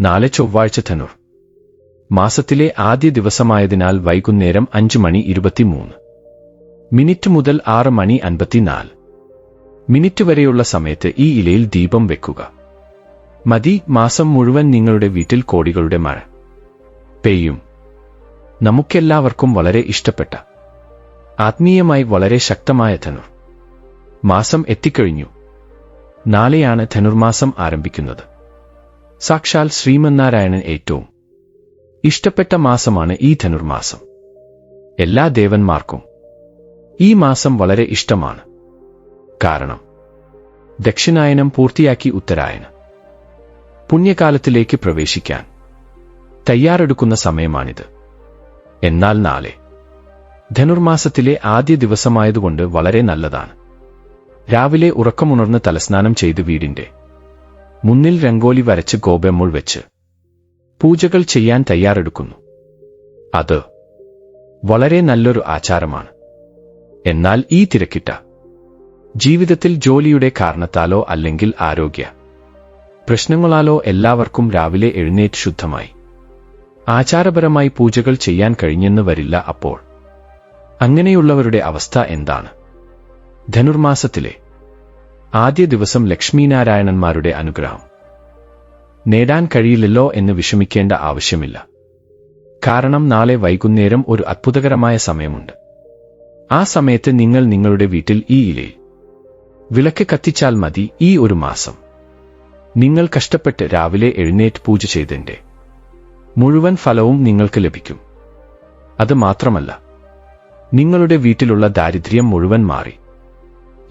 നാളെ ചൊവ്വാഴ്ച ധനുർ മാസത്തിലെ ആദ്യ ദിവസമായതിനാൽ വൈകുന്നേരം അഞ്ച് മണി ഇരുപത്തിമൂന്ന്. മിനിറ്റ് മുതൽ ആറ് മണി അൻപത്തിനാല്. മിനിറ്റ് വരെയുള്ള സമയത്ത് ഈ ഇലയിൽ ദീപം വെക്കുക. മതി മാസം മുഴുവൻ നിങ്ങളുടെ വീട്ടിൽ കോടികളുടെ മഴ. പെയ്യും. നമുക്കെല്ലാവർക്കും വളരെ ഇഷ്ടപ്പെട്ട ആത്മീയമായി വളരെ ശക്തമായ ധനുർ മാസം എത്തിക്കഴിഞ്ഞു. നാളെയാണ് ധനുർമാസം ആരംഭിക്കുന്നത്. സാക്ഷാൽ ശ്രീമന്നാരായണൻ ഏറ്റവും ഇഷ്ടപ്പെട്ട മാസമാണ് ഈ ധനുർമാസം. എല്ലാ ദേവന്മാർക്കും ഈ മാസം വളരെ ഇഷ്ടമാണ്. കാരണം ദക്ഷിണായനം പൂർത്തിയാക്കി ഉത്തരായനം. പുണ്യകാലത്തിലേക്ക് പ്രവേശിക്കാൻ തയ്യാറെടുക്കുന്ന സമയമാണിത്. എന്നാൽ നാളെ ധനുർമാസത്തിലെ ആദ്യ ദിവസമായതുകൊണ്ട് വളരെ നല്ലതാണ്. രാവിലെ ഉറക്കമുണർന്ന് തലസ്നാനം ചെയ്ത് വീടിന്റെ മുന്നിൽ രംഗോലി വരച്ച് ഗോപെമ്മുൾ വെച്ച് പൂജകൾ ചെയ്യാൻ തയ്യാറെടുക്കുന്നു. അത് വളരെ നല്ലൊരു ആചാരമാണ്. എന്നാൽ ഈ തിരക്കിട്ട ജീവിതത്തിൽ ജോലിയുടെ കാരണത്താലോ അല്ലെങ്കിൽ ആരോഗ്യ പ്രശ്നങ്ങളാലോ എല്ലാവർക്കും രാവിലെ എഴുന്നേറ്റ് ശുദ്ധമായി. ആചാരപരമായി പൂജകൾ ചെയ്യാൻ കഴിഞ്ഞെന്ന് വരില്ല അപ്പോൾ അങ്ങനെയുള്ളവരുടെ അവസ്ഥ എന്താണ്? ധനുർമാസത്തിലെ ആദ്യ ദിവസം ലക്ഷ്മീനാരായണന്മാരുടെ അനുഗ്രഹം. നേടാൻ കഴിയില്ലല്ലോ എന്ന് വിഷമിക്കേണ്ട ആവശ്യമില്ല. കാരണം നാളെ വൈകുന്നേരം ഒരു അത്ഭുതകരമായ സമയമുണ്ട്. ആ സമയത്ത് നിങ്ങൾ നിങ്ങളുടെ വീട്ടിൽ ഈ ഇലയിൽ വിളക്ക് കത്തിച്ചാൽ മതി ഈ ഒരു മാസം. നിങ്ങൾ കഷ്ടപ്പെട്ട് രാവിലെ എഴുന്നേറ്റ് പൂജ ചെയ്തിന്റെ മുഴുവൻ ഫലവും നിങ്ങൾക്ക് ലഭിക്കും. അത് മാത്രമല്ല നിങ്ങളുടെ വീട്ടിലുള്ള ദാരിദ്ര്യം മുഴുവൻ മാറി.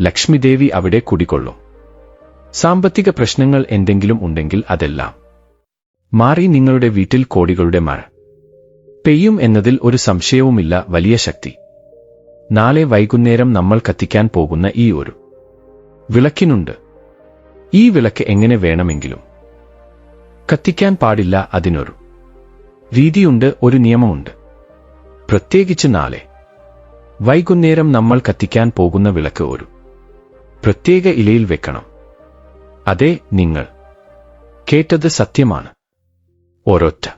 ലക്ഷ്മിദേവി അവിടെ കുടികൊള്ളും. സാമ്പത്തിക പ്രശ്നങ്ങൾ എന്തെങ്കിലും ഉണ്ടെങ്കിൽ അതെല്ലാം. മാറി നിങ്ങളുടെ വീട്ടിൽ കോടികളുടെ മഴ. പെയ്യും എന്നതിൽ ഒരു സംശയവുമില്ല വലിയ ശക്തി. നാളെ വൈകുന്നേരം നമ്മൾ കത്തിക്കാൻ പോകുന്ന ഈ ഒരു വിളക്കിനുണ്ട്. ഈ വിളക്ക് എങ്ങനെ വേണമെങ്കിലും. കത്തിക്കാൻ പാടില്ല അതിനൊരു രീതിയുണ്ട് ഒരു നിയമമുണ്ട്. പ്രത്യേകിച്ച് നാളെ. വൈകുന്നേരം നമ്മൾ കത്തിക്കാൻ പോകുന്ന വിളക്ക് ഒരു പ്രത്യേക ഇലയിൽ വെക്കണം. അതെ നിങ്ങൾ. കേട്ടത് സത്യമാണ്. ഒരൊറ്റ.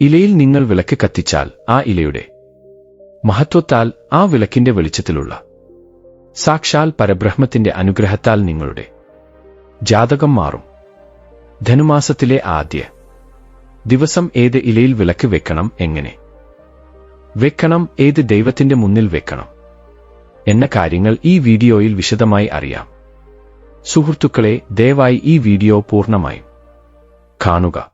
ഇലയിൽ നിങ്ങൾ വിളക്ക് കത്തിച്ചാൽ ആ ഇലയുടെ മഹത്വത്താൽ ആ വിളക്കിന്റെ വെളിച്ചത്തിലുള്ള. സാക്ഷാൽ പരബ്രഹ്മത്തിന്റെ അനുഗ്രഹത്താൽ നിങ്ങളുടെ ജാതകം മാറും. ധനുമാസത്തിലെ ആദ്യ ദിവസം ഏത് ഇലയിൽ വിളക്ക് വെക്കണം എങ്ങനെ? വെക്കണം ഏത് ദൈവത്തിന്റെ മുന്നിൽ വെക്കണം? എന്ന കാര്യങ്ങൾ ഈ വീഡിയോയിൽ വിശദമായി അറിയാം. സുഹൃത്തുക്കളെ ദയവായി ഈ വീഡിയോ പൂർണമായും കാണുക.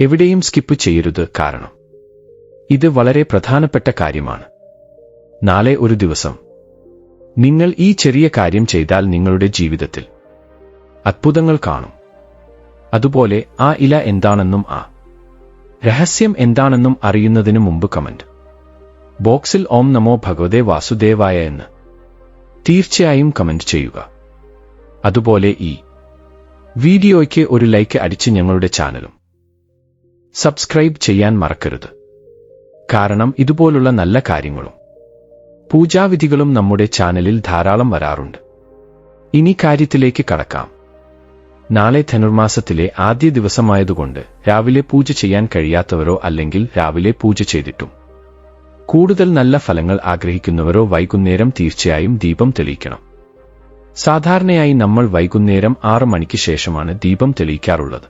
എവിടെയും സ്കിപ്പ് ചെയ്യരുത് കാരണം ഇത് വളരെ പ്രധാനപ്പെട്ട കാര്യമാണ്. നാളെ ഒരു ദിവസം നിങ്ങൾ ഈ ചെറിയ കാര്യം ചെയ്താൽ നിങ്ങളുടെ ജീവിതത്തിൽ അത്ഭുതങ്ങൾ കാണും. അതുപോലെ ആ ഇല എന്താണെന്നും ആ രഹസ്യം എന്താണെന്നും അറിയുന്നതിനു മുമ്പ് കമന്റ്. ബോക്സിൽ ഓം നമോ ഭഗവതേ വാസുദേവായ എന്ന് തീർച്ചയായും കമന്റ് ചെയ്യുക. അതുപോലെ ഈ വീഡിയോയ്ക്ക് ഒരു ലൈക്ക് അടിച്ച് ഞങ്ങളുടെ ചാനലും സബ്സ്ക്രൈബ് ചെയ്യാൻ മറക്കരുത്. കാരണം ഇതുപോലുള്ള നല്ല കാര്യങ്ങളും പൂജാവിധികളും നമ്മുടെ ചാനലിൽ ധാരാളം വരാറുണ്ട്. ഇനി കാര്യത്തിലേക്ക് കടക്കാം. നാളെ ധനുർമാസത്തിലെ ആദ്യ ദിവസമായതുകൊണ്ട് രാവിലെ പൂജ ചെയ്യാൻ കഴിയാത്തവരോ അല്ലെങ്കിൽ രാവിലെ പൂജ ചെയ്തിട്ടും കൂടുതൽ നല്ല ഫലങ്ങൾ ആഗ്രഹിക്കുന്നവരോ വൈകുന്നേരം തീർച്ചയായും ദീപം തെളിയിക്കണം. സാധാരണയായി നമ്മൾ വൈകുന്നേരം ആറ് മണിക്ക് ശേഷമാണ് ദീപം തെളിയിക്കാറുള്ളത്.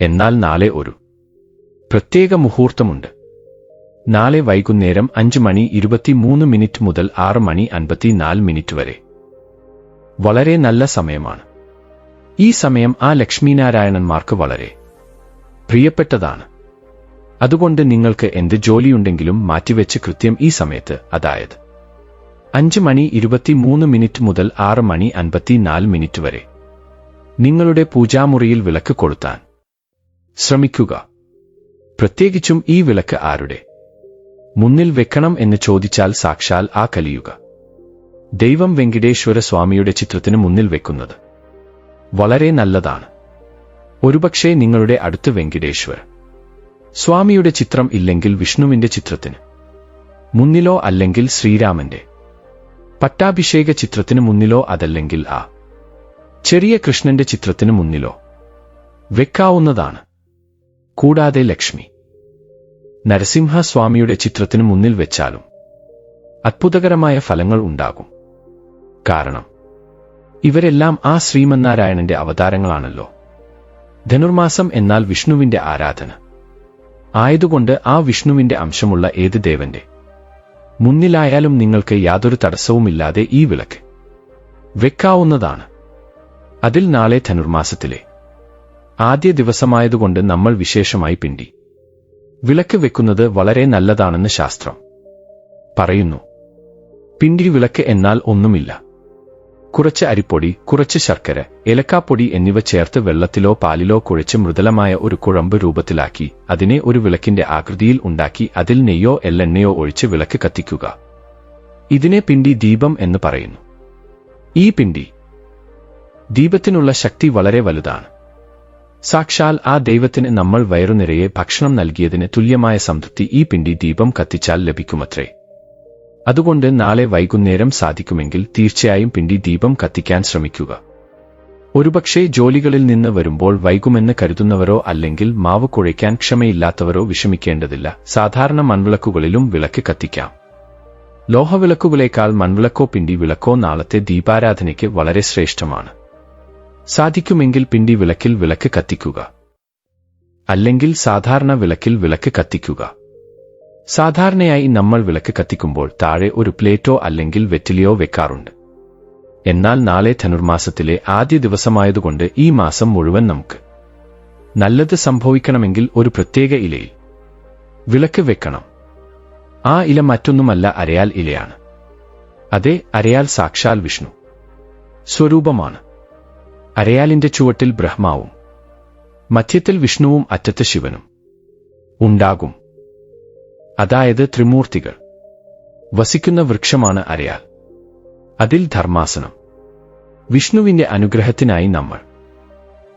എന്നാൽ നാളെ ഒരു പ്രത്യേക മുഹൂർത്തമുണ്ട്. നാളെ വൈകുന്നേരം അഞ്ച് മണി ഇരുപത്തിമൂന്ന് മിനിറ്റ് മുതൽ ആറ് മണി അൻപത്തിനാല് മിനിറ്റ് വരെ. വളരെ നല്ല സമയമാണ്. ഈ സമയം ആ ലക്ഷ്മീനാരായണന്മാർക്ക് വളരെ പ്രിയപ്പെട്ടതാണ്. അതുകൊണ്ട് നിങ്ങൾക്ക് എന്ത് ജോലിയുണ്ടെങ്കിലും മാറ്റിവെച്ച് കൃത്യം ഈ സമയത്ത് അതായത് അഞ്ച് മണി ഇരുപത്തിമൂന്ന് മിനിറ്റ് മുതൽ ആറ് മണി അൻപത്തിനാല് മിനിറ്റ് വരെ. നിങ്ങളുടെ പൂജാമുറിയിൽ വിളക്ക് കൊളുത്താൻ. ശ്രമിക്കുക. പ്രത്യേകിച്ചും ഈ വിളക്ക് ആരുടെ? മുന്നിൽ വെക്കണം എന്ന് ചോദിച്ചാൽ സാക്ഷാൽ ആ കലിയുക ദൈവം വെങ്കിടേശ്വര സ്വാമിയുടെ ചിത്രത്തിന് മുന്നിൽ വെക്കുന്നത് വളരെ നല്ലതാണ്. ഒരുപക്ഷേ നിങ്ങളുടെ അടുത്ത് വെങ്കിടേശ്വര സ്വാമിയുടെ ചിത്രം ഇല്ലെങ്കിൽ വിഷ്ണുവിന്റെ ചിത്രത്തിന്. മുന്നിലോ അല്ലെങ്കിൽ ശ്രീരാമന്റെ. പട്ടാഭിഷേക ചിത്രത്തിന് മുന്നിലോ അതല്ലെങ്കിൽ ആ. ചെറിയ കൃഷ്ണന്റെ ചിത്രത്തിന് മുന്നിലോ. വെക്കാവുന്നതാണ്. കൂടാതെ ലക്ഷ്മി. നരസിംഹസ്വാമിയുടെ ചിത്രത്തിന് മുന്നിൽ വെച്ചാലും അത്ഭുതകരമായ ഫലങ്ങൾ ഉണ്ടാകും. കാരണം ഇവരെല്ലാം ആ ശ്രീമന്നാരായണന്റെ അവതാരങ്ങളാണല്ലോ. ധനുർമാസം എന്നാൽ വിഷ്ണുവിന്റെ ആരാധന. ആയതുകൊണ്ട് ആ വിഷ്ണുവിന്റെ അംശമുള്ള ഏത് ദേവന്റെ? മുന്നിലായാലും നിങ്ങൾക്ക് യാതൊരു തടസ്സവുമില്ലാതെ ഈ വിളക്ക് വെക്കാവുന്നതാണ്. അതിൽ നാളെ ധനുർമാസത്തിലെ ആദ്യ ദിവസമായതുകൊണ്ട് നമ്മൾ വിശേഷമായി പിണ്ടി. വിളക്ക് വെക്കുന്നത് വളരെ നല്ലതാണെന്ന് ശാസ്ത്രം പറയുന്നു. പിണ്ടി വിളക്ക് എന്നാൽ ഒന്നുമില്ല. കുറച്ച് അരിപ്പൊടി കുറച്ച് ശർക്കര ഏലക്കാപ്പൊടി എന്നിവ ചേർത്ത് വെള്ളത്തിലോ പാലിലോ കുഴച്ച് മൃദുലമായ ഒരു കുഴമ്പ് രൂപത്തിലാക്കി അതിനെ ഒരു വിളക്കിന്റെ ആകൃതിയിൽ ഉണ്ടാക്കി അതിൽ നെയ്യോ എല്ലെണ്ണയോ ഒഴിച്ച് വിളക്ക് കത്തിക്കുക. ഇതിനെ പിണ്ടി ദീപം എന്ന് പറയുന്നു. ഈ പിണ്ടി ദീപത്തിനുള്ള ശക്തി വളരെ വലുതാണ്. സാക്ഷാൽ ആ ദൈവത്തിന് നമ്മൾ വയറുനിരയെ ഭക്ഷണം നൽകിയതിന് തുല്യമായ സംതൃപ്തി ഈ പിണ്ടി ദീപം കത്തിച്ചാൽ ലഭിക്കുമത്രേ. അതുകൊണ്ട് നാളെ വൈകുന്നേരം സാധിക്കുമെങ്കിൽ തീർച്ചയായും പിണ്ടി ദീപം കത്തിക്കാൻ ശ്രമിക്കുക. ഒരുപക്ഷെ ജോലികളിൽ നിന്ന് വരുമ്പോൾ വൈകുമെന്ന് കരുതുന്നവരോ അല്ലെങ്കിൽ മാവ് കുഴയ്ക്കാൻ ക്ഷമയില്ലാത്തവരോ വിഷമിക്കേണ്ടതില്ല. സാധാരണ മൺവിളക്കുകളിലും വിളക്ക് കത്തിക്കാം. ലോഹവിളക്കുകളേക്കാൾ മൺവിളക്കോ പിണ്ടി വിളക്കോ നാളത്തെ ദീപാരാധനയ്ക്ക് വളരെ ശ്രേഷ്ഠമാണ്. സാധിക്കുമെങ്കിൽ പിണ്ടി വിളക്കിൽ വിളക്ക് കത്തിക്കുക. അല്ലെങ്കിൽ സാധാരണ വിളക്കിൽ വിളക്ക് കത്തിക്കുക. സാധാരണയായി നമ്മൾ വിളക്ക് കത്തിക്കുമ്പോൾ താഴെ ഒരു പ്ലേറ്റോ അല്ലെങ്കിൽ വെറ്റിലിയോ വെക്കാറുണ്ട്. എന്നാൽ നാളെ ധനുർമാസത്തിലെ ആദ്യ ദിവസമായതുകൊണ്ട് ഈ മാസം മുഴുവൻ നമുക്ക് നല്ലത് സംഭവിക്കണമെങ്കിൽ ഒരു പ്രത്യേക ഇലയിൽ വിളക്ക് വെക്കണം. ആ ഇല മറ്റൊന്നുമല്ല അരയാൽ ഇലയാണ്. അതെ അരയാൽ സാക്ഷാൽ വിഷ്ണു. സ്വരൂപമാണ്. അരയാലിന്റെ ചുവട്ടിൽ ബ്രഹ്മാവും. മധ്യത്തിൽ വിഷ്ണുവും അറ്റത്ത് ശിവനും. ഉണ്ടാകും. അതായത് ത്രിമൂർത്തികൾ. വസിക്കുന്ന വൃക്ഷമാണ് അരയാൽ. അതിൽ ധർമാസനം. വിഷ്ണുവിന്റെ അനുഗ്രഹത്തിനായി നമ്മൾ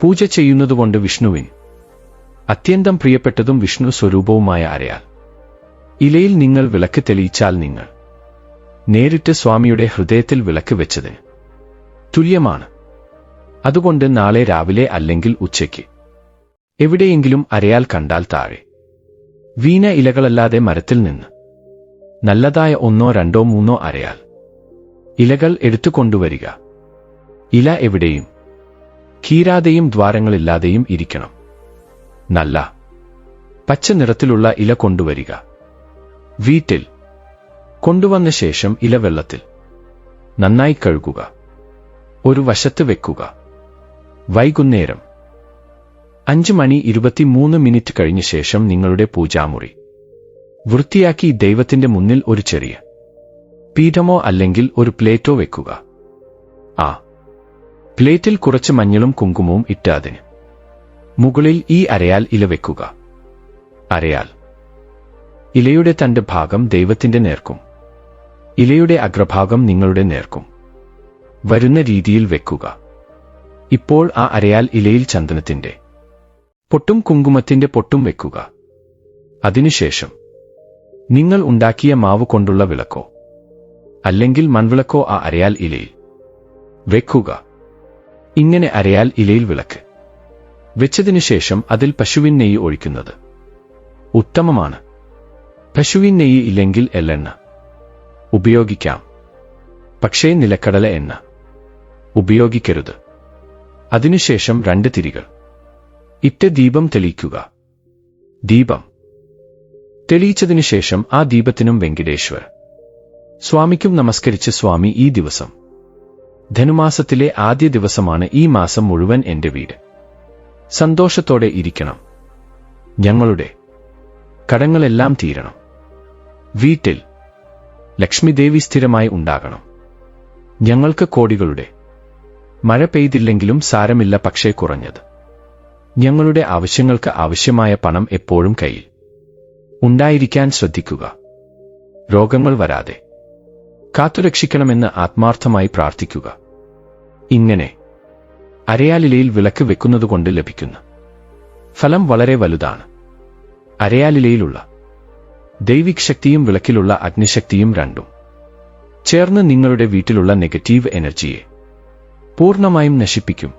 പൂജ ചെയ്യുന്നതുകൊണ്ട് വിഷ്ണുവിൻ അത്യന്തം പ്രിയപ്പെട്ടതും വിഷ്ണു സ്വരൂപവുമായ അരയാൽ. ഇലയിൽ നിങ്ങൾ വിളക്ക് തെളിയിച്ചാൽ നിങ്ങൾ നേരിട്ട് സ്വാമിയുടെ ഹൃദയത്തിൽ വിളക്ക് വെച്ചതിന് തുല്യമാണ്. അതുകൊണ്ട് നാളെ രാവിലെ അല്ലെങ്കിൽ ഉച്ചയ്ക്ക് എവിടെയെങ്കിലും അരയാൽ കണ്ടാൽ താഴെ വീണ ഇലകളല്ലാതെ മരത്തിൽ നിന്ന്. നല്ലതായ ഒന്നോ രണ്ടോ മൂന്നോ അരയാൽ. ഇലകൾ എടുത്തു കൊണ്ടുവരിക ഇല എവിടെയും. കീരാതെയും ദ്വാരങ്ങളില്ലാതെയും ഇരിക്കണം. നല്ല. പച്ച നിറത്തിലുള്ള ഇല കൊണ്ടുവരിക. വീട്ടിൽ. കൊണ്ടുവന്ന ശേഷം ഇല വെള്ളത്തിൽ നന്നായി കഴുകുക. ഒരു വശത്ത് വെക്കുക. വൈകുന്നേരം. അഞ്ച് മണി ഇരുപത്തിമൂന്ന് മിനിറ്റ് കഴിഞ്ഞ ശേഷം നിങ്ങളുടെ പൂജാമുറി. വൃത്തിയാക്കി ദൈവത്തിന്റെ മുന്നിൽ ഒരു ചെറിയ പീഠമോ അല്ലെങ്കിൽ ഒരു പ്ലേറ്റോ വെക്കുക. ആ. പ്ലേറ്റിൽ കുറച്ച് മഞ്ഞളും കുങ്കുമവും ഇട്ട് അതിന് മുകളിൽ ഈ അരയാൽ ഇല വെക്കുക. അരയാൽ. ഇലയുടെ തന്റെ ഭാഗം ദൈവത്തിന്റെ നേർക്കും. ഇലയുടെ അഗ്രഭാഗം നിങ്ങളുടെ നേർക്കും. വരുന്ന രീതിയിൽ വെക്കുക. ഇപ്പോൾ ആ അരയാൽ ഇലയിൽ ചന്ദനത്തിന്റെ പൊട്ടും കുങ്കുമത്തിന്റെ പൊട്ടും വെക്കുക. അതിനുശേഷം നിങ്ങൾ ഉണ്ടാക്കിയ മാവ് കൊണ്ടുള്ള വിളക്കോ അല്ലെങ്കിൽ മൺവിളക്കോ ആ അരയാൽ ഇലയിൽ വെക്കുക. ഇങ്ങനെ അരയാൽ ഇലയിൽ വിളക്ക് വെച്ചതിനു ശേഷം അതിൽ പശുവിൻ നെയ്യ് ഒഴിക്കുന്നത് ഉത്തമമാണ്. പശുവിൻ നെയ്യ് ഇല്ലെങ്കിൽ എള്ളെണ്ണ ഉപയോഗിക്കാം. പക്ഷേ നിലക്കടല എണ്ണ ഉപയോഗിക്കരുത്. അതിനുശേഷം രണ്ട് തിരികൾ ഇട്ട് ദീപം തെളിയിക്കുക. ദീപം. തെളിയിച്ചതിനു ശേഷം ആ ദീപത്തിനും വെങ്കിടേശ്വർ. സ്വാമിക്കും നമസ്കരിച്ച് സ്വാമി ഈ ദിവസം. ധനുമാസത്തിലെ ആദ്യ ദിവസമാണ് ഈ മാസം മുഴുവൻ എന്റെ വീട്. സന്തോഷത്തോടെ ഇരിക്കണം. ഞങ്ങളുടെ കടങ്ങളെല്ലാം തീരണം. വീട്ടിൽ ലക്ഷ്മിദേവി സ്ഥിരമായി ഉണ്ടാകണം. ഞങ്ങൾക്ക് കോടികളുടെ മഴ പെയ്തില്ലെങ്കിലും സാരമില്ല പക്ഷേ കുറഞ്ഞത്. ഞങ്ങളുടെ ആവശ്യങ്ങൾക്ക് ആവശ്യമായ പണം എപ്പോഴും കയ്യിൽ. ഉണ്ടായിരിക്കാൻ ശ്രദ്ധിക്കുക. രോഗങ്ങൾ വരാതെ. കാത്തുരക്ഷിക്കണമെന്ന് ആത്മാർത്ഥമായി പ്രാർത്ഥിക്കുക. ഇങ്ങനെ അരയാലിലയിൽ വിളക്ക് വെക്കുന്നതുകൊണ്ട് ലഭിക്കുന്ന ഫലം വളരെ വലുതാണ്. അരയാലിലയിലുള്ള ദൈവിക് ശക്തിയും വിളക്കിലുള്ള അഗ്നിശക്തിയും രണ്ടും ചേർന്ന് നിങ്ങളുടെ വീട്ടിലുള്ള നെഗറ്റീവ് എനർജിയെ പൂർണമായും നശിപ്പിക്കും.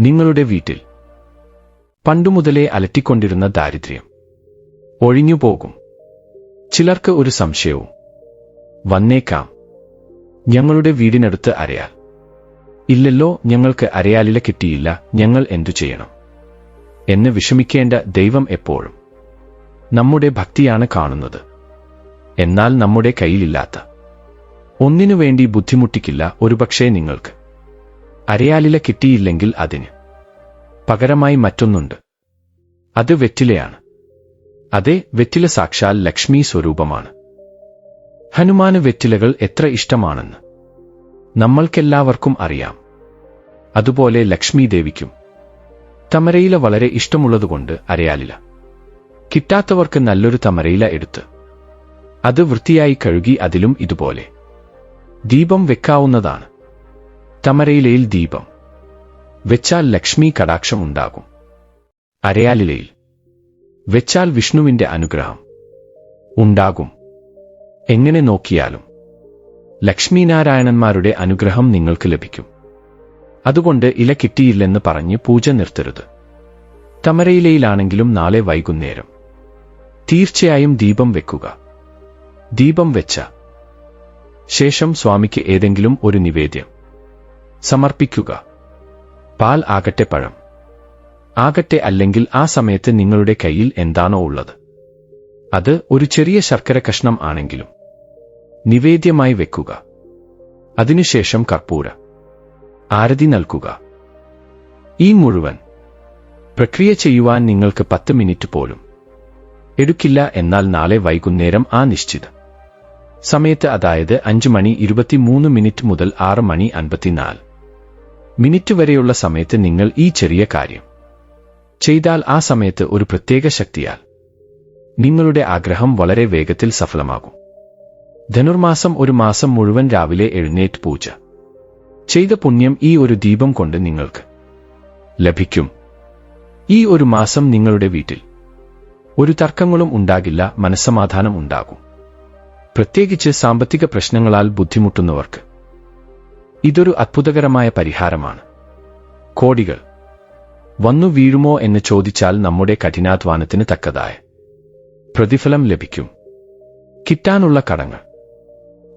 നിങ്ങളുടെ വീട്ടിൽ പണ്ടുമുതലേ അലറ്റിക്കൊണ്ടിരുന്ന ദാരിദ്ര്യം. ഒഴിഞ്ഞുപോകും. ചിലർക്ക് ഒരു സംശയവും. വന്നേക്കാം. ഞങ്ങളുടെ വീടിനടുത്ത് അരയാൽ. ഇല്ലല്ലോ ഞങ്ങൾക്ക് അരയാലില കിട്ടിയില്ല ഞങ്ങൾ എന്തു ചെയ്യണം? എന്ന് വിഷമിക്കേണ്ട ദൈവം എപ്പോഴും നമ്മുടെ ഭക്തിയാണ് കാണുന്നത്. എന്നാൽ നമ്മുടെ കയ്യിലില്ലാത്ത. ഒന്നിനു വേണ്ടി ബുദ്ധിമുട്ടിക്കില്ല ഒരുപക്ഷേ നിങ്ങൾക്ക്. അരയാലില കിട്ടിയില്ലെങ്കിൽ അതിന്. പകരമായി മറ്റൊന്നുണ്ട്. അത് വെറ്റിലയാണ്. അതെ വെറ്റില സാക്ഷാൽ ലക്ഷ്മി സ്വരൂപമാണ്. ഹനുമാന് വെറ്റിലകൾ എത്ര ഇഷ്ടമാണെന്ന് നമ്മൾക്കെല്ലാവർക്കും അറിയാം. അതുപോലെ ലക്ഷ്മി ദേവിക്കും. തമരയില വളരെ ഇഷ്ടമുള്ളതുകൊണ്ട് അരയാലില. കിട്ടാത്തവർക്ക് നല്ലൊരു തമരയില എടുത്ത്. അത് വൃത്തിയായി കഴുകി അതിലും ഇതുപോലെ. ദീപം വെക്കാവുന്നതാണ്. തമരയിലയിൽ ദീപം. വെച്ചാൽ ലക്ഷ്മി കടാക്ഷം ഉണ്ടാകും. അരയാലിലയിൽ വെച്ചാൽ വിഷ്ണുവിന്റെ അനുഗ്രഹം ഉണ്ടാകും. എങ്ങനെ നോക്കിയാലും ലക്ഷ്മീനാരായണന്മാരുടെ അനുഗ്രഹം നിങ്ങൾക്ക് ലഭിക്കും. അതുകൊണ്ട് ഇല കിട്ടിയില്ലെന്ന് പറഞ്ഞ് പൂജ നിർത്തരുത്. തമരയിലയിലാണെങ്കിലും നാളെ വൈകുന്നേരം തീർച്ചയായും ദീപം വെക്കുക. ദീപം വെച്ച ശേഷം സ്വാമിക്ക് ഏതെങ്കിലും ഒരു നിവേദ്യം സമർപ്പിക്കുക. പാൽ ആകട്ടെ പഴം. ആകട്ടെ അല്ലെങ്കിൽ ആ സമയത്ത് നിങ്ങളുടെ കയ്യിൽ എന്താണോ ഉള്ളത്. അത് ഒരു ചെറിയ ശർക്കര കഷ്ണം ആണെങ്കിലും. നിവേദ്യമായി വെക്കുക. അതിനുശേഷം കർപ്പൂര. ആരതി നൽകുക. ഈ മുഴുവൻ പ്രക്രിയ ചെയ്യുവാൻ നിങ്ങൾക്ക് പത്ത് മിനിറ്റ് പോലും. എടുക്കില്ല എന്നാൽ നാളെ വൈകുന്നേരം ആ നിശ്ചിത സമയത്ത് അതായത് അഞ്ച് മണി ഇരുപത്തിമൂന്ന് മിനിറ്റ് മുതൽ ആറ് മണി അൻപത്തിനാല്. മിനിറ്റ് വരെയുള്ള സമയത്ത് നിങ്ങൾ ഈ ചെറിയ കാര്യം ചെയ്താൽ ആ സമയത്ത് ഒരു പ്രത്യേക ശക്തിയാൽ നിങ്ങളുടെ ആഗ്രഹം വളരെ വേഗത്തിൽ സഫലമാകും. ധനുർമാസം ഒരു മാസം മുഴുവൻ രാവിലെ എഴുന്നേറ്റ് പൂജ. ചെയ്ത പുണ്യം ഈ ഒരു ദീപം കൊണ്ട് നിങ്ങൾക്ക് ലഭിക്കും. ഈ ഒരു മാസം നിങ്ങളുടെ വീട്ടിൽ ഒരു തർക്കങ്ങളും ഉണ്ടാകില്ല മനസ്സമാധാനം ഉണ്ടാകും. പ്രത്യേകിച്ച് സാമ്പത്തിക പ്രശ്നങ്ങളാൽ ബുദ്ധിമുട്ടുന്നവർക്ക് ഇതൊരു അത്ഭുതകരമായ പരിഹാരമാണ്. കോടികൾ. വന്നു വീഴുമോ എന്ന് ചോദിച്ചാൽ നമ്മുടെ കഠിനാധ്വാനത്തിന് തക്കതായ പ്രതിഫലം ലഭിക്കും. കിട്ടാനുള്ള കടങ്ങൾ.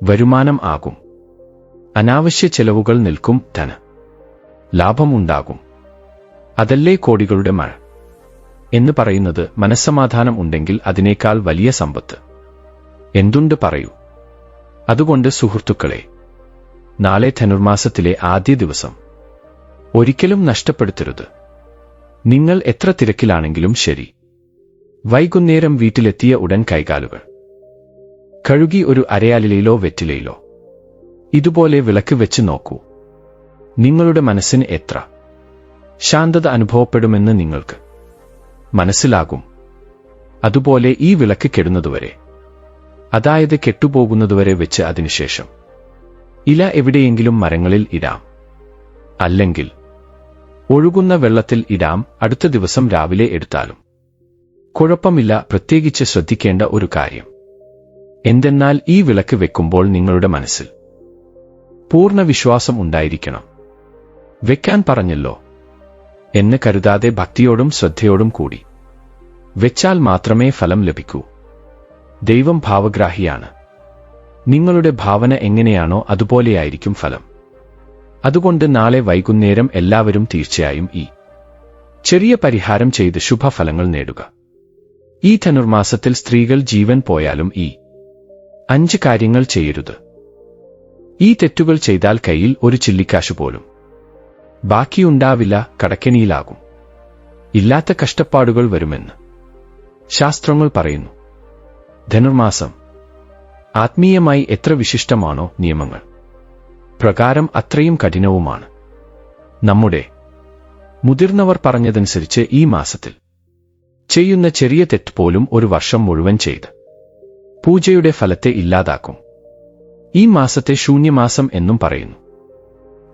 വരുമാനം ആകും. അനാവശ്യ ചെലവുകൾ നിൽക്കും ധന. ലാഭമുണ്ടാകും. അതല്ലേ കോടികളുടെ മഴ? എന്ന് പറയുന്നത് മനസ്സമാധാനം ഉണ്ടെങ്കിൽ അതിനേക്കാൾ വലിയ സമ്പത്ത്. എന്തുണ്ട് പറയൂ. അതുകൊണ്ട് സുഹൃത്തുക്കളെ നാളെ ധനുർമാസത്തിലെ ആദ്യ ദിവസം. ഒരിക്കലും നഷ്ടപ്പെടുത്തരുത്. നിങ്ങൾ എത്ര തിരക്കിലാണെങ്കിലും ശരി. വൈകുന്നേരം വീട്ടിലെത്തിയ ഉടൻ കൈകാലുകൾ. കഴുകി ഒരു അരയാലിലയിലോ വെറ്റിലയിലോ. ഇതുപോലെ വിളക്ക് വെച്ച് നോക്കൂ. നിങ്ങളുടെ മനസ്സിന് എത്ര ശാന്തത അനുഭവപ്പെടുമെന്ന് നിങ്ങൾക്ക് മനസ്സിലാകും. അതുപോലെ ഈ വിളക്ക് കെടുന്നതുവരെ. അതായത് കെട്ടുപോകുന്നതുവരെ വെച്ച് അതിനുശേഷം. ഇല എവിടെയെങ്കിലും മരങ്ങളിൽ ഇടാം. അല്ലെങ്കിൽ ഒഴുകുന്ന വെള്ളത്തിൽ ഇടാം അടുത്ത ദിവസം രാവിലെ എടുത്താലും. കുഴപ്പമില്ല പ്രത്യേകിച്ച് ശ്രദ്ധിക്കേണ്ട ഒരു കാര്യം. എന്തെന്നാൽ ഈ വിളക്ക് വെക്കുമ്പോൾ നിങ്ങളുടെ മനസ്സിൽ പൂർണ വിശ്വാസം ഉണ്ടായിരിക്കണം. വെക്കാൻ പറഞ്ഞല്ലോ. എന്ന് കരുതാതെ ഭക്തിയോടും ശ്രദ്ധയോടും കൂടി. വെച്ചാൽ മാത്രമേ ഫലം ലഭിക്കൂ. ദൈവം ഭാവഗ്രാഹിയാണ്. നിങ്ങളുടെ ഭാവന എങ്ങനെയാണോ അതുപോലെയായിരിക്കും ഫലം. അതുകൊണ്ട് നാളെ വൈകുന്നേരം എല്ലാവരും തീർച്ചയായും ഈ ചെറിയ പരിഹാരം ചെയ്ത് ശുഭഫലങ്ങൾ നേടുക. ഈ ധനുർമാസത്തിൽ സ്ത്രീകൾ ജീവൻ പോയാലും ഈ അഞ്ച് കാര്യങ്ങൾ ചെയ്യരുത്. ഈ തെറ്റുകൾ ചെയ്താൽ കയ്യിൽ ഒരു ചില്ലിക്കാശ് പോലും ബാക്കിയുണ്ടാവില്ല കടക്കെണിയിലാകും. ഇല്ലാത്ത കഷ്ടപ്പാടുകൾ വരുമെന്ന് ശാസ്ത്രങ്ങൾ പറയുന്നു. ധനുർമാസം ആത്മീയമായി എത്ര വിശിഷ്ടമാണോ നിയമങ്ങൾ. പ്രകാരം അത്രയും കഠിനവുമാണ്. നമ്മുടെ മുതിർന്നവർ പറഞ്ഞതനുസരിച്ച് ഈ മാസത്തിൽ ചെയ്യുന്ന ചെറിയ തെറ്റ് പോലും ഒരു വർഷം മുഴുവൻ ചെയ്ത് പൂജയുടെ ഫലത്തെ ഇല്ലാതാക്കും. ഈ മാസത്തെ ശൂന്യമാസം എന്നും പറയുന്നു.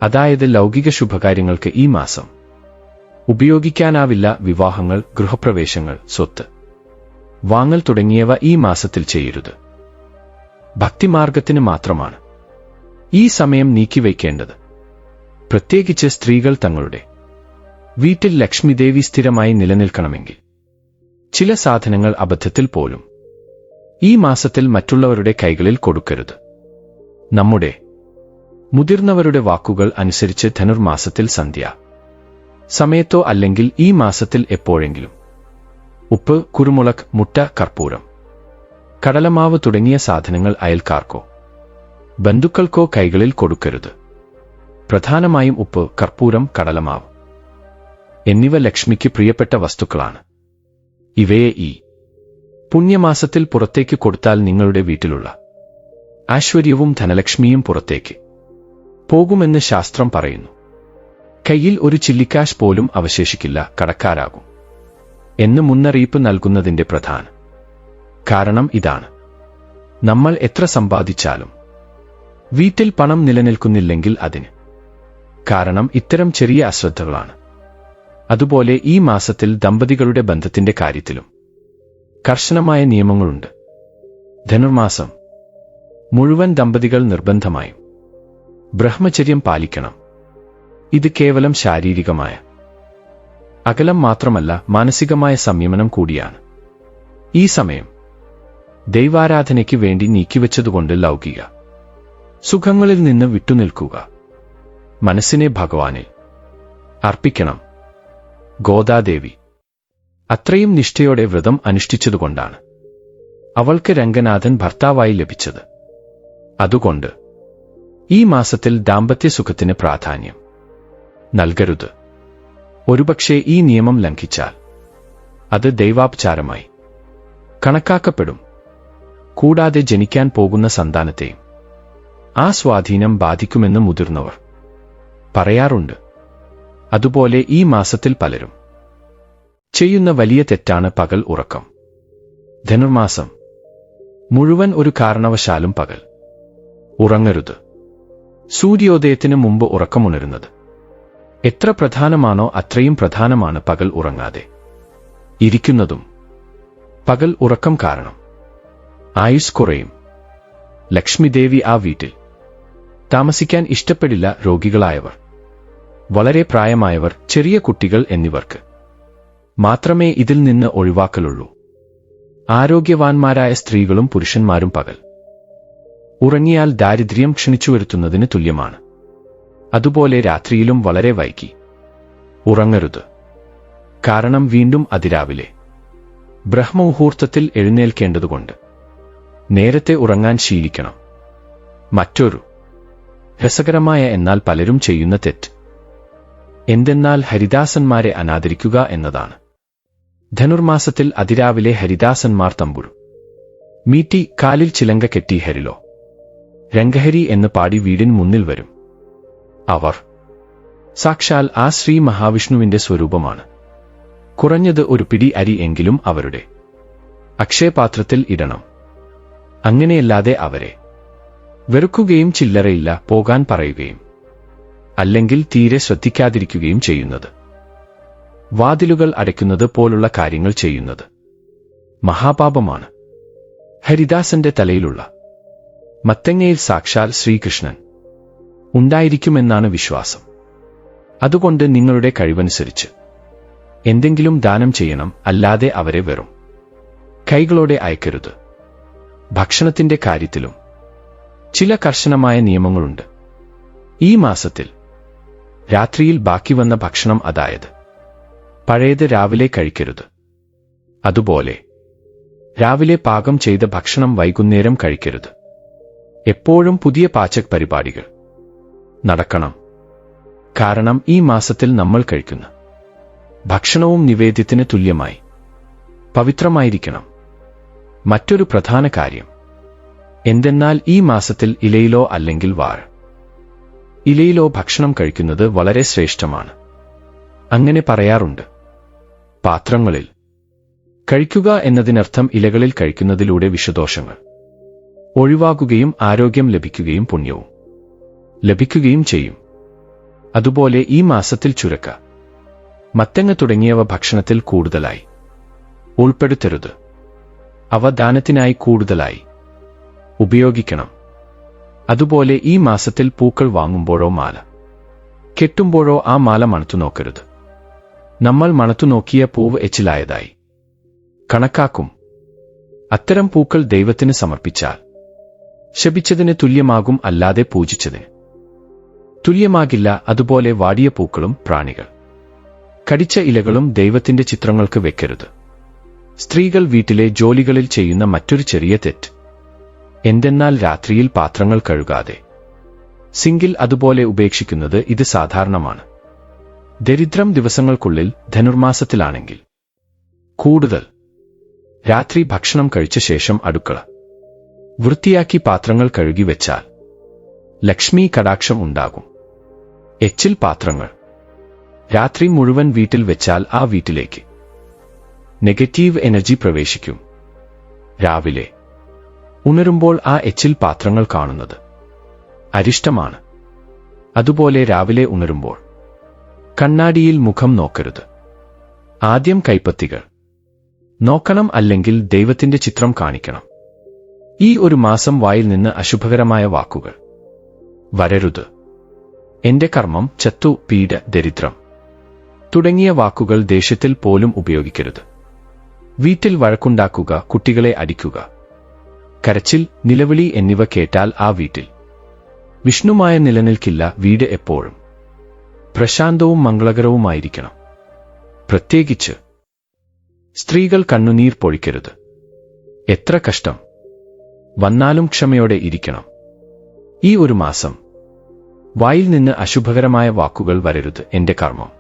അതായത് ലൗകിക ശുഭകാര്യങ്ങൾക്ക് ഈ മാസം ഉപയോഗിക്കാനാവില്ല വിവാഹങ്ങൾ ഗൃഹപ്രവേശങ്ങൾ സ്വത്ത്. വാങ്ങൽ തുടങ്ങിയവ ഈ മാസത്തിൽ ചെയ്യരുത്. ഭക്തിമാർഗത്തിന് മാത്രമാണ് ഈ സമയം നീക്കിവയ്ക്കേണ്ടത്. പ്രത്യേകിച്ച് സ്ത്രീകൾ തങ്ങളുടെ വീട്ടിൽ ലക്ഷ്മിദേവി സ്ഥിരമായി നിലനിൽക്കണമെങ്കിൽ ചില സാധനങ്ങൾ അബദ്ധത്തിൽ പോലും ഈ മാസത്തിൽ മറ്റുള്ളവരുടെ കൈകളിൽ കൊടുക്കരുത്. നമ്മുടെ മുതിർന്നവരുടെ വാക്കുകൾ അനുസരിച്ച് ധനുർമാസത്തിൽ സന്ധ്യ സമയത്തോ അല്ലെങ്കിൽ ഈ മാസത്തിൽ എപ്പോഴെങ്കിലും ഉപ്പ് കുരുമുളക് മുട്ട കർപ്പൂരം കടലമാവ് തുടങ്ങിയ സാധനങ്ങൾ അയൽക്കാർക്കോ? ബന്ധുക്കൾക്കോ കൈകളിൽ കൊടുക്കരുത്. പ്രധാനമായും ഉപ്പ് കർപ്പൂരം കടലമാവ് എന്നിവ ലക്ഷ്മിക്ക് പ്രിയപ്പെട്ട വസ്തുക്കളാണ്. ഇവയെ ഈ പുണ്യമാസത്തിൽ പുറത്തേക്ക് കൊടുത്താൽ നിങ്ങളുടെ വീട്ടിലുള്ള ഐശ്വര്യവും ധനലക്ഷ്മിയും പുറത്തേക്ക് പോകുമെന്ന് ശാസ്ത്രം പറയുന്നു. കയ്യിൽ ഒരു ചില്ലിക്കാശ് പോലും അവശേഷിക്കില്ല കടക്കാരാകും എന്ന് മുന്നറിയിപ്പ് നൽകുന്നതിന്റെ പ്രധാന. കാരണം ഇതാണ്. നമ്മൾ എത്ര സമ്പാദിച്ചാലും വീട്ടിൽ പണം നിലനിൽക്കുന്നില്ലെങ്കിൽ അതിന്. കാരണം ഇത്തരം ചെറിയ അശ്രദ്ധകളാണ്. അതുപോലെ ഈ മാസത്തിൽ ദമ്പതികളുടെ ബന്ധത്തിന്റെ കാര്യത്തിലും കർശനമായ നിയമങ്ങളുണ്ട്. ധനുർമാസം. മുഴുവൻ ദമ്പതികൾ നിർബന്ധമായും ബ്രഹ്മചര്യം പാലിക്കണം. ഇത് കേവലം ശാരീരികമായ അകലം മാത്രമല്ല മാനസികമായ സംയമനം കൂടിയാണ്. ഈ സമയം ദൈവാരാധനയ്ക്ക് വേണ്ടി നീക്കിവെച്ചതുകൊണ്ട് ലൗകിക. സുഖങ്ങളിൽ നിന്ന് വിട്ടുനിൽക്കുക. മനസ്സിനെ ഭഗവാനിൽ അർപ്പിക്കണം. ഗോദാദേവി. അത്രയും നിഷ്ഠയോടെ വ്രതം അനുഷ്ഠിച്ചതുകൊണ്ടാണ് അവൾക്ക് രംഗനാഥൻ ഭർത്താവായി ലഭിച്ചത്. അതുകൊണ്ട് ഈ മാസത്തിൽ ദാമ്പത്യ സുഖത്തിന് പ്രാധാന്യം നൽകരുത്. ഒരുപക്ഷെ ഈ നിയമം ലംഘിച്ചാൽ അത് ദൈവാപചാരമായി കണക്കാക്കപ്പെടും. കൂടാതെ ജനിക്കാൻ പോകുന്ന സന്താനത്തെ. ആ സ്വാധീനം ബാധിക്കുമെന്ന് മുതിർന്നവർ പറയാറുണ്ട്. അതുപോലെ ഈ മാസത്തിൽ പലരും. ചെയ്യുന്ന വലിയ തെറ്റാണ് പകൽ ഉറക്കം. ധനുർമാസം. മുഴുവൻ ഒരു കാരണവശാലും പകൽ. ഉറങ്ങരുത്. സൂര്യോദയത്തിന് മുമ്പ് ഉറക്കമുണരുന്നത്. എത്ര പ്രധാനമാണോ അത്രയും പ്രധാനമാണ് പകൽ ഉറങ്ങാതെ. ഇരിക്കുന്നതും. പകൽ ഉറക്കം കാരണം. ആയുസ് കുറയും. ലക്ഷ്മിദേവി ആ വീട്ടിൽ. താമസിക്കാൻ ഇഷ്ടപ്പെടില്ല രോഗികളായവർ. വളരെ പ്രായമായവർ ചെറിയ കുട്ടികൾ എന്നിവർക്ക്. മാത്രമേ ഇതിൽ നിന്ന് ഒഴിവാക്കലുള്ളൂ. ആരോഗ്യവാന്മാരായ സ്ത്രീകളും പുരുഷന്മാരും പകൽ. ഉറങ്ങിയാൽ ദാരിദ്ര്യം ക്ഷണിച്ചു വരുത്തുന്നതിന് തുല്യമാണ്. അതുപോലെ രാത്രിയിലും വളരെ വൈകി. ഉറങ്ങരുത്. കാരണം വീണ്ടും അതിരാവിലെ. ബ്രഹ്മമുഹൂർത്തത്തിൽ എഴുന്നേൽക്കേണ്ടതുകൊണ്ട്. നേരത്തെ ഉറങ്ങാൻ ശീലിക്കണം. മറ്റൊരു രസകരമായ എന്നാൽ പലരും ചെയ്യുന്ന തെറ്റ്. എന്തെന്നാൽ ഹരിദാസന്മാരെ അനാദരിക്കുക എന്നതാണ്. ധനുർമാസത്തിൽ അതിരാവിലെ ഹരിദാസന്മാർ തമ്പുരു. മീറ്റി കാലിൽ ചിലങ്ക കെട്ടി ഹരിലോ. രംഗഹരി എന്ന് പാടി വീടിന് മുന്നിൽ വരും. അവർ സാക്ഷാൽ ആ ശ്രീ മഹാവിഷ്ണുവിന്റെ സ്വരൂപമാണ്. കുറഞ്ഞത് ഒരു പിടി അരി എങ്കിലും അവരുടെ. അക്ഷയപാത്രത്തിൽ ഇടണം. അങ്ങനെയല്ലാതെ അവരെ വെറുക്കുകയും ചില്ലറയില്ല പോകാൻ പറയുകയും അല്ലെങ്കിൽ തീരെ ശ്രദ്ധിക്കാതിരിക്കുകയും ചെയ്യുന്നത്. വാതിലുകൾ അടയ്ക്കുന്നത് പോലുള്ള കാര്യങ്ങൾ ചെയ്യുന്നത് മഹാപാപമാണ്. ഹരിദാസന്റെ തലയിലുള്ള മത്തങ്ങയിൽ സാക്ഷാൽ ശ്രീകൃഷ്ണൻ ഉണ്ടായിരിക്കുമെന്നാണ് വിശ്വാസം. അതുകൊണ്ട് നിങ്ങളുടെ കഴിവനുസരിച്ച് എന്തെങ്കിലും ദാനം ചെയ്യണം അല്ലാതെ അവരെ വെറും കൈകളോടെ അയക്കരുത്. ഭക്ഷണത്തിന്റെ കാര്യത്തിലും ചില കർശനമായ നിയമങ്ങളുണ്ട്. ഈ മാസത്തിൽ രാത്രിയിൽ ബാക്കി വന്ന ഭക്ഷണം അതായത് പഴയത് രാവിലെ കഴിക്കരുത്. അതുപോലെ രാവിലെ പാകം ചെയ്ത ഭക്ഷണം വൈകുന്നേരം കഴിക്കരുത്. എപ്പോഴും പുതിയ പാചക് പരിപാടികൾ നടക്കണം. കാരണം ഈ മാസത്തിൽ നമ്മൾ കഴിക്കുന്ന ഭക്ഷണവും നിവേദ്യത്തിന് തുല്യമായി പവിത്രമായിരിക്കണം. മറ്റൊരു പ്രധാന കാര്യം. എന്തെന്നാൽ ഈ മാസത്തിൽ ഇലയിലോ അല്ലെങ്കിൽ വാഴ ഇലയിലോ ഭക്ഷണം കഴിക്കുന്നത് വളരെ ശ്രേഷ്ഠമാണ്. അങ്ങനെ പറയാറുണ്ട്. പാത്രങ്ങളിൽ. കഴിക്കുക എന്നതിനർത്ഥം ഇലകളിൽ കഴിക്കുന്നതിലൂടെ വിഷദോഷങ്ങൾ. ഒഴിവാക്കുകയും ആരോഗ്യം ലഭിക്കുകയും പുണ്യവും. ലഭിക്കുകയും ചെയ്യും. അതുപോലെ ഈ മാസത്തിൽ ചുരക്ക. മത്തങ്ങ തുടങ്ങിയവ ഭക്ഷണത്തിൽ കൂടുതലായി. ഉൾപ്പെടുത്തരുത്. അവ ദാനത്തിനായി കൂടുതലായി. ഉപയോഗിക്കണം. അതുപോലെ ഈ മാസത്തിൽ പൂക്കൾ വാങ്ങുമ്പോഴോ മാല. കെട്ടുമ്പോഴോ ആ മാല മണത്തു നോക്കരുത്. നമ്മൾ മണത്തു നോക്കിയ പൂവ് എച്ചിലായതായി. കണക്കാക്കും. അത്തരം പൂക്കൾ ദൈവത്തിന് സമർപ്പിച്ചാൽ. ശപിച്ചതിന് തുല്യമാകും അല്ലാതെ പൂജിച്ചതിന്. തുല്യമാകില്ല അതുപോലെ വാടിയ പൂക്കളും പ്രാണികൾ. കടിച്ച ഇലകളും ദൈവത്തിന്റെ ചിത്രങ്ങൾക്ക് വെക്കരുത്. സ്ത്രീകൾ വീട്ടിലെ ജോലികളിൽ ചെയ്യുന്ന മറ്റൊരു ചെറിയ തെറ്റ്. എന്തെന്നാൽ രാത്രിയിൽ പാത്രങ്ങൾ കഴുകാതെ. സിങ്കിൽ അതുപോലെ ഉപേക്ഷിക്കുന്നത് ഇത് സാധാരണമാണ്. ദരിദ്രം ദിവസങ്ങൾക്കുള്ളിൽ ധനുർമാസത്തിലാണെങ്കിൽ. കൂടുതൽ. രാത്രി ഭക്ഷണം കഴിച്ച ശേഷം അടുക്കള. വൃത്തിയാക്കി പാത്രങ്ങൾ കഴുകി വെച്ചാൽ. ലക്ഷ്മി കടാക്ഷം ഉണ്ടാകും. എച്ചിൽ പാത്രങ്ങൾ. രാത്രി മുഴുവൻ വീട്ടിൽ വെച്ചാൽ ആ വീട്ടിലേക്ക്. നെഗറ്റീവ് എനർജി പ്രവേശിക്കും. രാവിലെ ഉണരുമ്പോൾ ആ എച്ചിൽ പാത്രങ്ങൾ കാണുന്നത് അരിഷ്ടമാണ്. അതുപോലെ രാവിലെ ഉണരുമ്പോൾ കണ്ണാടിയിൽ മുഖം നോക്കരുത്. ആദ്യം കൈപ്പത്തികൾ നോക്കണം അല്ലെങ്കിൽ ദൈവത്തിന്റെ ചിത്രം കാണിക്കണം. ഈ ഒരു മാസം വായിൽ നിന്ന് അശുഭകരമായ വാക്കുകൾ. വരരുത്. എന്റെ കർമ്മം ചത്തു പീഡ ദരിദ്രം തുടങ്ങിയ വാക്കുകൾ ദേഷ്യത്തിൽ പോലും ഉപയോഗിക്കരുത്. വീട്ടിൽ വഴക്കുണ്ടാക്കുക കുട്ടികളെ അടിക്കുക. കരച്ചിൽ നിലവിളി എന്നിവ കേട്ടാൽ ആ വീട്ടിൽ. വിഷ്ണുമായ നിലനിൽക്കില്ല വീട് എപ്പോഴും. പ്രശാന്തവും മംഗളകരവുമായിരിക്കണം. പ്രത്യേകിച്ച് സ്ത്രീകൾ കണ്ണുനീർ പൊഴിക്കരുത്. എത്ര കഷ്ടം. വന്നാലും ക്ഷമയോടെ ഇരിക്കണം. ഈ ഒരു മാസം വായിൽ നിന്ന് അശുഭകരമായ വാക്കുകൾ വരരുത് എന്റെ കർമ്മം.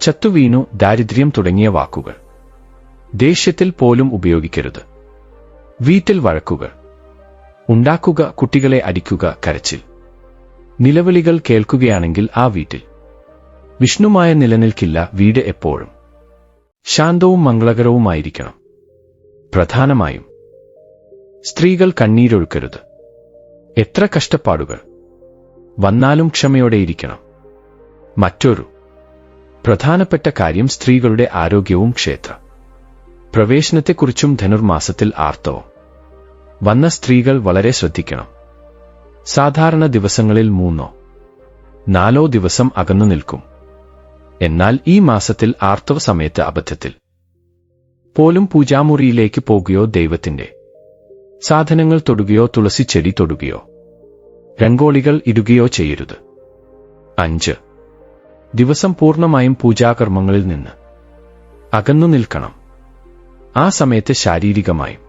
ചത്തുവീണു ദാരിദ്ര്യം തുടങ്ങിയ വാക്കുകൾ. ദേഷ്യത്തിൽ പോലും ഉപയോഗിക്കരുത്. വീട്ടിൽ വഴക്കുകൾ. ഉണ്ടാക്കുക കുട്ടികളെ അടിക്കുക കരച്ചിൽ. നിലവിളികൾ കേൾക്കുകയാണെങ്കിൽ ആ വീട്ടിൽ. വിഷ്ണുമായ നിലനിൽക്കില്ല വീട് എപ്പോഴും. ശാന്തവും മംഗളകരവുമായിരിക്കണം. പ്രധാനമായും. സ്ത്രീകൾ കണ്ണീരൊഴുക്കരുത്. എത്ര കഷ്ടപ്പാടുകൾ. വന്നാലും ക്ഷമയോടെയിരിക്കണം മറ്റൊരു. പ്രധാനപ്പെട്ട കാര്യം സ്ത്രീകളുടെ ആരോഗ്യവും ക്ഷേത്ര. പ്രവേശനത്തെക്കുറിച്ചും ധനുർമാസത്തിൽ ആർത്തവം വന്ന സ്ത്രീകൾ വളരെ ശ്രദ്ധിക്കണം. സാധാരണ ദിവസങ്ങളിൽ മൂന്നോ നാലോ ദിവസം അകന്നു നിൽക്കും. എന്നാൽ ഈ മാസത്തിൽ ആർത്തവ സമയത്ത് അബദ്ധത്തിൽ. പോലും പൂജാമുറിയിലേക്ക് പോകുകയോ ദൈവത്തിന്റെ സാധനങ്ങൾ തൊടുകയോ തുളസി ചെടി തൊടുകയോ രംഗോളികൾ ഇടുകയോ ചെയ്യരുത്. അഞ്ച് ദിവസം പൂർണമായും പൂജാകർമ്മങ്ങളിൽ നിന്ന് അകന്നു നിൽക്കണം. ആ സമയത്ത് ശാരീരികമായും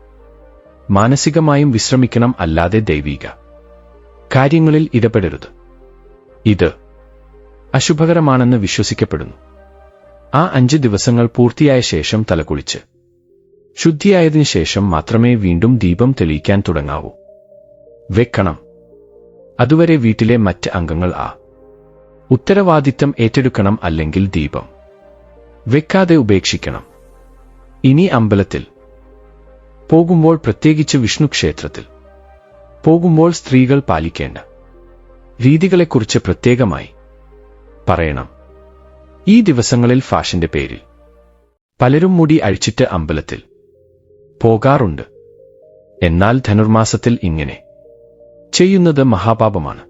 മാനസികമായും വിശ്രമിക്കണം അല്ലാതെ ദൈവിക കാര്യങ്ങളിൽ ഇടപെടരുത്. ഇത് അശുഭകരമാണെന്ന് വിശ്വസിക്കപ്പെടുന്നു. ആ അഞ്ച് ദിവസങ്ങൾ പൂർത്തിയായ ശേഷം തലകുളിച്ച് ശുദ്ധിയായതിനു ശേഷം മാത്രമേ വീണ്ടും ദീപം തെളിയിക്കാൻ തുടങ്ങാവൂ. വെക്കണം. അതുവരെ വീട്ടിലെ മറ്റ് അംഗങ്ങൾ ആ ഉത്തരവാദിത്തം ഏറ്റെടുക്കണം അല്ലെങ്കിൽ ദീപം വെക്കാതെ ഉപേക്ഷിക്കണം. ഇനി അമ്പലത്തിൽ. പോകുമ്പോൾ പ്രത്യേകിച്ച് വിഷ്ണു ക്ഷേത്രത്തിൽ പോകുമ്പോൾ സ്ത്രീകൾ പാലിക്കേണ്ട. രീതികളെക്കുറിച്ച് പ്രത്യേകമായി പറയണം. ഈ ദിവസങ്ങളിൽ ഫാഷന്റെ പേരിൽ. പലരും മുടി അഴിച്ചിട്ട് അമ്പലത്തിൽ പോകാറുണ്ട്. എന്നാൽ ധനുർമാസത്തിൽ ഇങ്ങനെ. ചെയ്യുന്നത് മഹാപാപമാണ്.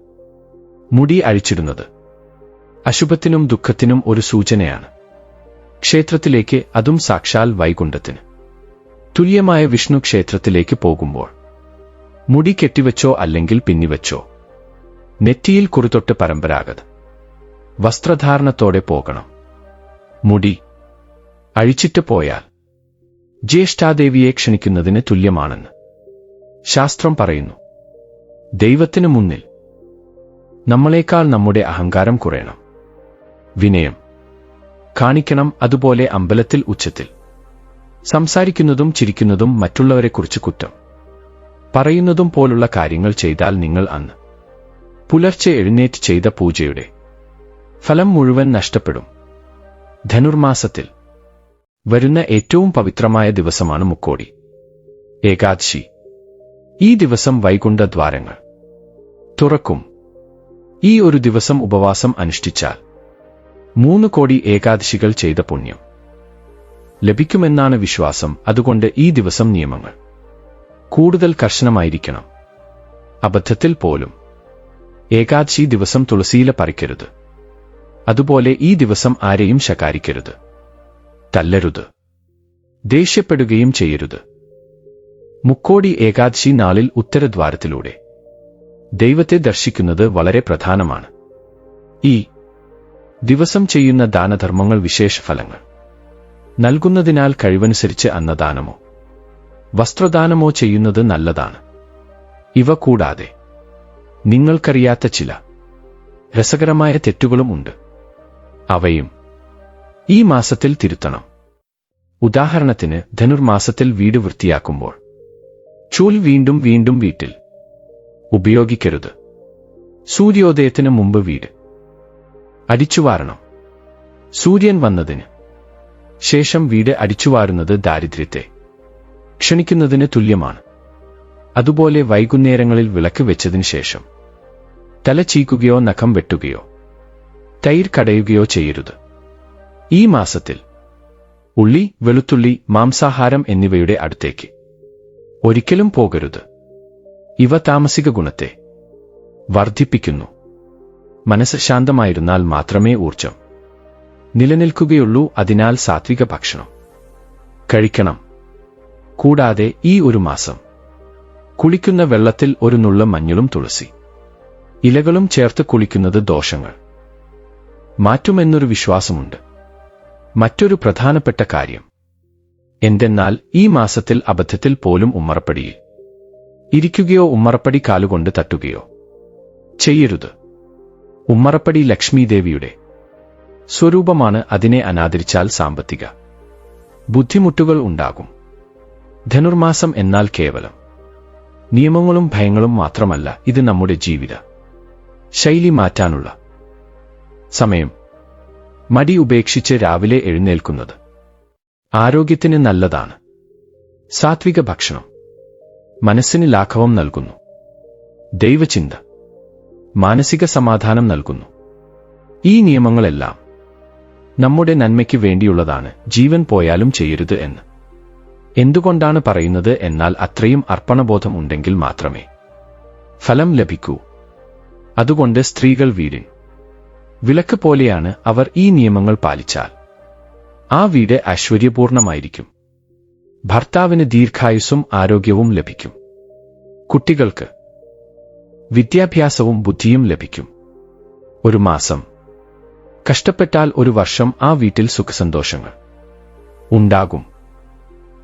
മുടി അഴിച്ചിടുന്നത്. അശുഭത്തിനും ദുഃഖത്തിനും ഒരു സൂചനയാണ്. ക്ഷേത്രത്തിലേക്ക് അതും സാക്ഷാൽ വൈകുണ്ഠത്തിന്. തുല്യമായ വിഷ്ണു ക്ഷേത്രത്തിലേക്ക് പോകുമ്പോൾ മുടി കെട്ടിവച്ചോ അല്ലെങ്കിൽ പിന്നിവച്ചോ. നെറ്റിയിൽ കുറുതൊട്ട് പരമ്പരാഗത. വസ്ത്രധാരണത്തോടെ പോകണം. മുടി അഴിച്ചിട്ട് പോയാൽ ജ്യേഷ്ഠാദേവിയെ ക്ഷണിക്കുന്നതിന് തുല്യമാണെന്ന് ശാസ്ത്രം പറയുന്നു. ദൈവത്തിനു മുന്നിൽ നമ്മളെക്കാൾ നമ്മുടെ അഹങ്കാരം കുറയണം. വിനയം കാണിക്കണം അതുപോലെ അമ്പലത്തിൽ ഉച്ചത്തിൽ. സംസാരിക്കുന്നതും ചിരിക്കുന്നതും മറ്റുള്ളവരെക്കുറിച്ച് കുറ്റം. പറയുന്നതും പോലുള്ള കാര്യങ്ങൾ ചെയ്താൽ നിങ്ങൾ അന്ന് പുലർച്ചെ എഴുന്നേറ്റ് ചെയ്ത പൂജയുടെ ഫലം മുഴുവൻ നഷ്ടപ്പെടും. ധനുർമാസത്തിൽ വരുന്ന ഏറ്റവും പവിത്രമായ ദിവസമാണ് മുക്കോടി. ഏകാദശി. ഈ ദിവസം വൈകുണ്ഠ ദ്വാരങ്ങൾ തുറക്കും. ഈ ഒരു ദിവസം ഉപവാസം അനുഷ്ഠിച്ചാൽ മൂന്ന് കോടി ഏകാദശികൾ ചെയ്ത പുണ്യം. ലഭിക്കുമെന്നാണ് വിശ്വാസം അതുകൊണ്ട് ഈ ദിവസം നിയമങ്ങൾ. കൂടുതൽ കർശനമായിരിക്കണം. അബദ്ധത്തിൽ പോലും. ഏകാദശി ദിവസം തുളസിയില പറിക്കരുത്. അതുപോലെ ഈ ദിവസം ആരെയും ശകാരിക്കരുത്. തല്ലരുത്. ദേഷ്യപ്പെടുകയും ചെയ്യരുത്. മുക്കോടി ഏകാദശി നാളിൽ ഉത്തരദ്വാരത്തിലൂടെ. ദൈവത്തെ ദർശിക്കുന്നത് വളരെ പ്രധാനമാണ്. ഈ ദിവസം ചെയ്യുന്ന ദാനധർമ്മങ്ങൾ വിശേഷ ഫലങ്ങൾ നൽകുന്നതിനാൽ കഴിവനുസരിച്ച് അന്നദാനമോ? വസ്ത്രദാനമോ ചെയ്യുന്നത് നല്ലതാണ്. ഇവ കൂടാതെ നിങ്ങൾക്കറിയാത്ത ചില രസകരമായ തെറ്റുകളും ഉണ്ട്. അവയും ഈ മാസത്തിൽ തിരുത്തണം. ഉദാഹരണത്തിന് ധനുർമാസത്തിൽ വീട് വൃത്തിയാക്കുമ്പോൾ ചൂൽ വീണ്ടും വീണ്ടും വീട്ടിൽ ഉപയോഗിക്കരുത്. സൂര്യോദയത്തിന് മുമ്പ് വീട്. അടിച്ചുവാരണം. സൂര്യൻ വന്നതിന് ശേഷം വീട് അടിച്ചുവാരുന്നത് ദാരിദ്ര്യത്തെ ക്ഷണിക്കുന്നതിന് തുല്യമാണ്. അതുപോലെ വൈകുന്നേരങ്ങളിൽ വിളക്ക് വെച്ചതിന് ശേഷം തല ചീക്കുകയോ നഖം വെട്ടുകയോ തൈർ കടയുകയോ ചെയ്യരുത്. ഈ മാസത്തിൽ ഉള്ളി വെളുത്തുള്ളി മാംസാഹാരം എന്നിവയുടെ അടുത്തേക്ക് ഒരിക്കലും പോകരുത്. ഇവ താമസിക ഗുണത്തെ വർദ്ധിപ്പിക്കുന്നു. മനസ്സ് ശാന്തമായിരുന്നാൽ മാത്രമേ ഊർജം നിലനിൽക്കുകയുള്ളൂ അതിനാൽ സാത്വിക ഭക്ഷണം. കഴിക്കണം. കൂടാതെ ഈ ഒരു മാസം കുളിക്കുന്ന വെള്ളത്തിൽ ഒരു നുള്ള മഞ്ഞളും തുളസി. ഇലകളും ചേർത്ത് കുളിക്കുന്നത് ദോഷങ്ങൾ. മാറ്റുമെന്നൊരു വിശ്വാസമുണ്ട്. മറ്റൊരു പ്രധാനപ്പെട്ട കാര്യം. എന്തെന്നാൽ ഈ മാസത്തിൽ അബദ്ധത്തിൽ പോലും ഉമ്മറപ്പടിയിൽ ഇരിക്കുകയോ ഉമ്മറപ്പടി കാലുകൊണ്ട് തട്ടുകയോ ചെയ്യരുത്. ഉമ്മറപ്പടി ലക്ഷ്മീദേവിയുടെ. സ്വരൂപമാണ് അതിനെ അനാദരിച്ചാൽ സാമ്പത്തിക. ബുദ്ധിമുട്ടുകൾ ഉണ്ടാകും. ധനുർമാസം എന്നാൽ കേവലം. നിയമങ്ങളും ഭയങ്ങളും മാത്രമല്ല ഇത് നമ്മുടെ ജീവിത. ശൈലി മാറ്റാനുള്ള. സമയം. മടി ഉപേക്ഷിച്ച് രാവിലെ എഴുന്നേൽക്കുന്നത്. ആരോഗ്യത്തിന് നല്ലതാണ്. സാത്വിക ഭക്ഷണം. മനസ്സിന് ലാഘവം നൽകുന്നു. ദൈവചിന്ത. മാനസിക സമാധാനം നൽകുന്നു. ഈ നിയമങ്ങളെല്ലാം നമ്മുടെ നന്മയ്ക്ക് വേണ്ടിയുള്ളതാണ്. ജീവൻ പോയാലും ചെയ്യരുത് എന്ന്. എന്തുകൊണ്ടാണ് പറയുന്നത്? എന്നാൽ അത്രയും അർപ്പണബോധം ഉണ്ടെങ്കിൽ മാത്രമേ. ഫലം ലഭിക്കൂ. അതുകൊണ്ട് സ്ത്രീകൾ വീടിൻ വിളക്ക് പോലെയാണ് അവർ ഈ നിയമങ്ങൾ പാലിച്ചാൽ. ആ വീട് ഐശ്വര്യപൂർണമായിരിക്കും. ഭർത്താവിന് ദീർഘായുസ്സും ആരോഗ്യവും ലഭിക്കും. കുട്ടികൾക്ക് വിദ്യാഭ്യാസവും ബുദ്ധിയും ലഭിക്കും. ഒരു മാസം. കഷ്ടപ്പെട്ടാൽ ഒരു വർഷം ആ വീട്ടിൽ സുഖസന്തോഷങ്ങൾ ഉണ്ടാകും.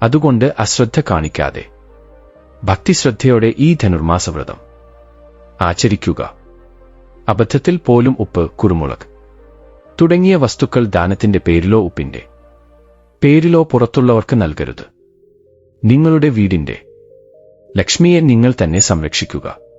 അതുകൊണ്ട് അശ്രദ്ധ കാണിക്കാതെ. ഭക്തിശ്രദ്ധയോടെ ഈ ധനുർമാസവ്രതം. ആചരിക്കുക. അബദ്ധത്തിൽ പോലും ഉപ്പ് കുരുമുളക് തുടങ്ങിയ വസ്തുക്കൾ ദാനത്തിന്റെ പേരിലോ ഉപ്പിന്റെ പേരിലോ പുറത്തുള്ളവർക്ക് നൽകരുത്. നിങ്ങളുടെ വീടിന്റെ. ലക്ഷ്മിയെ നിങ്ങൾ തന്നെ സംരക്ഷിക്കുക.